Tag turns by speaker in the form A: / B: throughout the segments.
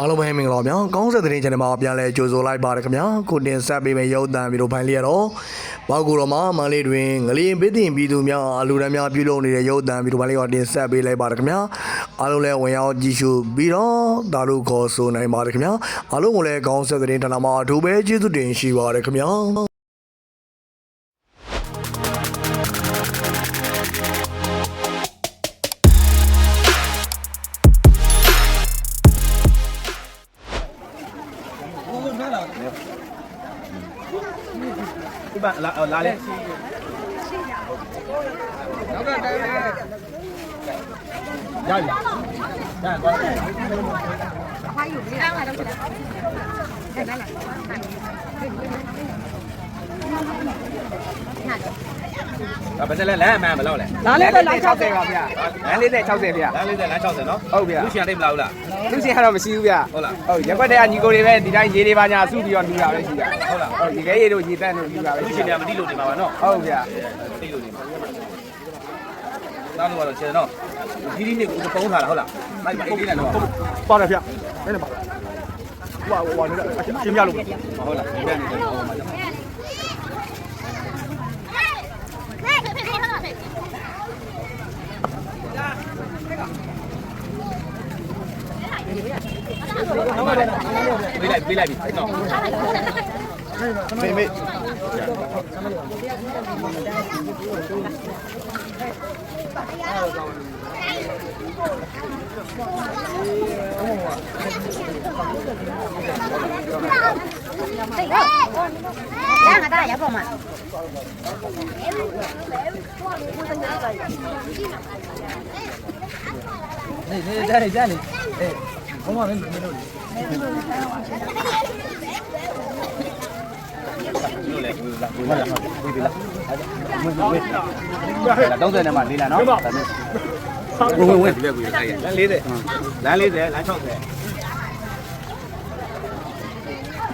A: အားလုံးပဲမင်္ဂလာပါဗျာကောင်းဆက်တဲ့ channel မှာပြန်လဲကြိုဆိုလိုက်ပါရခင်ဗျာကိုတင်ဆက်ပေးမယ့်ရုပ်သံဗီဒီယိုဖိုင်လေးရတော့ဘောက်ကူတော်မှာမန္တလေးတွင်ငလျင်ပေးတင်ပြည်သူများအလူတန်းများပြုလုပ်နေတဲ့ရုပ်သံဗီဒီယိုဖိုင်လေးကိုတင်ဆက်ပေးလိုက်ပါရခင်ဗျာအားလုံးလည်းဝင်ရောက်ကြည့်ရှုပြီးတော့ဒါတို့ခေါ်ဆိုနိုင်ပါရခင်ဗျာအားလုံးကိုလည်းကောင်းဆက်တဲ့ channel မှာအထူးပဲကျေးဇူးတင်ရှိပါရခင်ဗျာ
B: các bạn là ở lại lên đây đây con khoai
C: dùng đi ăn là đâu chị đây đây là à bây giờ
B: lên lẽ mà mà lâu lẽ lá lên lên lá trao gì à lẽ lên
D: lên trao gì à lẽ lên lên lá trao gì nó ừ bia lúc
B: nào đêm lâu là လမ်း60နော်
D: ဟုတ်ဗျာ
B: လူရှင်တိတ်မလားဘူးလား
D: သူစီကတော့မရှိဘူးဗျာ
B: ဟုတ်လား
D: ဟုတ်ရက်ွက်တဲ့ကညီကိုတွေပဲဒီတိုင်းရေးတွေပါညာစုပြီးတော့လူတာပဲရှိတာ
B: ဟုတ်လား
D: ဟုတ်ဒီကဲရေးတို့ညီတန်းတို့လူတာပဲ
B: လူ
D: ရှိ
B: ရှင်
D: တာ
B: တွေကမတိလို့နေမှာပါနော်
D: ဟုတ်ဗျာ
B: တိလို့နေမှာသားလို့ကတော့ခြေနော်ဒီဒီနေ့ကိုပုံးထားတာဟုတ်လားမိုက်ပါအေးလေးနဲ့တော့
D: ပါတယ်ဗျာနည်းနည်းပါဟိုဟိုနေတာအချင်းပြလို့
B: ဟုတ်လားဒီဘက်နေတော့ ဟောမှာကြောင့်ပေးလိုက်ပေးလိုက်ပြီနော်
D: မေမေ
C: 两
D: ဘုံမလည်းမင်းတို့
B: လေလို့လေဘူးလားဘူးလားဘူးလားအဲ့ဒါဘူးဘူး30နဲ့မှလေးလားနော်ဒါမျိုးဝင်ဝင်ဝင်ဒီဘက်ကိုခိုင်းရလမ်း40လမ်း40လမ်း60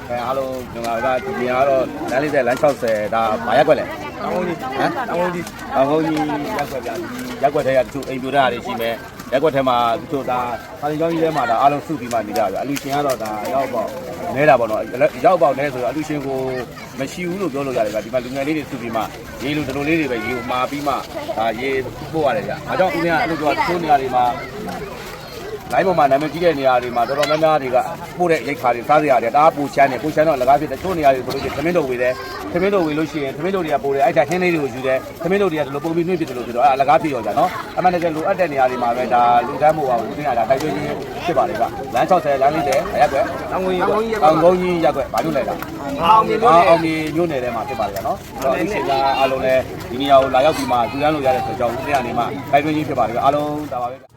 B: အဲအားလုံးကျွန်တော်ကဒီနေရာကတော့လမ်း40လမ်း60ဒါဘာရက်ွက်လဲတောင်းကြီးဟမ်တောင်းကြီးတောင်းကြီးရက်ွက်ပြဒီရက်ွက်ထဲကတချို့အိမ်ပြူတာတွေရှိမယ် ရက်ွက်ထဲမှာတချို့ဒါခါလီကျောင်းကြီးထဲမှာဒါအားလုံးစုပြီးမှနေကြပြီအလူရှင်ကတော့ဒါရောက်ပေါ့နဲတာပေါ့နော်ရောက်ပေါ့နဲဆိုတော့အလူရှင်ကိုမရှိဘူးလို့ပြောလို့ရတယ်ဗျဒီမှာလူငယ်လေးတွေစုပြီးမှရေးလို့ဒီလိုလေးတွေပဲရေးမှာပြီးမှဒါရေးပို့ရတယ်ဗျအားကြောင့်ဦးမင်းကအဲ့လိုပြောတချို့နေရာတွေမှာ လိုင်းပေါ်မှာနာမည်ကြီးတဲ့နေရာတွေမှာတော်တော်များများတွေကပို့တဲ့ရိတ်ခါတွေစားစရာတွေတအားပူချမ်းတယ်ပူချမ်းတော့လကားဖြစ်တဲ့ချို့နေရာတွေဆိုလို့ရှိရင်သမင်းတော်ဝေတယ်သမင်းတော်ဝေလို့ရှိရင်သမင်းတော်တွေကပို့တယ်အဲ့ဒါဟင်းလေးတွေကိုယူတယ်သမင်းတော်တွေကဒီလိုပုံပြီးနှိမ့်ဖြစ်တယ်လို့ဆိုတော့အဲ့လကားဖြစ်ရောကြနော်အမှန်တကယ်လိုအပ်တဲ့နေရာတွေမှာပဲဒါလူတန်းမို့ပါဘူးတင်ရတာတိုက်တွန်းခြင်းဖြစ်ပါလေကလမ်း60လမ်း40ရက်ကွယ်တောင်ငုံကြီးတောင်ငုံကြီးရက်ကွယ်ဘာလို့လဲလား
D: အောင်မြေလို့
B: အောင်မြေမြို့နယ်ထဲမှာဖြစ်ပါလေကနော်အဲ့တော့ဒီချိန်ကအလုံးလဲဒီနေရာကိုလာရောက်ပြီးမှလူတန်းလို့ရတဲ့ဆိုကြောင့်ဦးတင်ရနေမှာတိုက်တွန်းခြင်းဖြစ်ပါလေအားလုံးဒါပါပဲ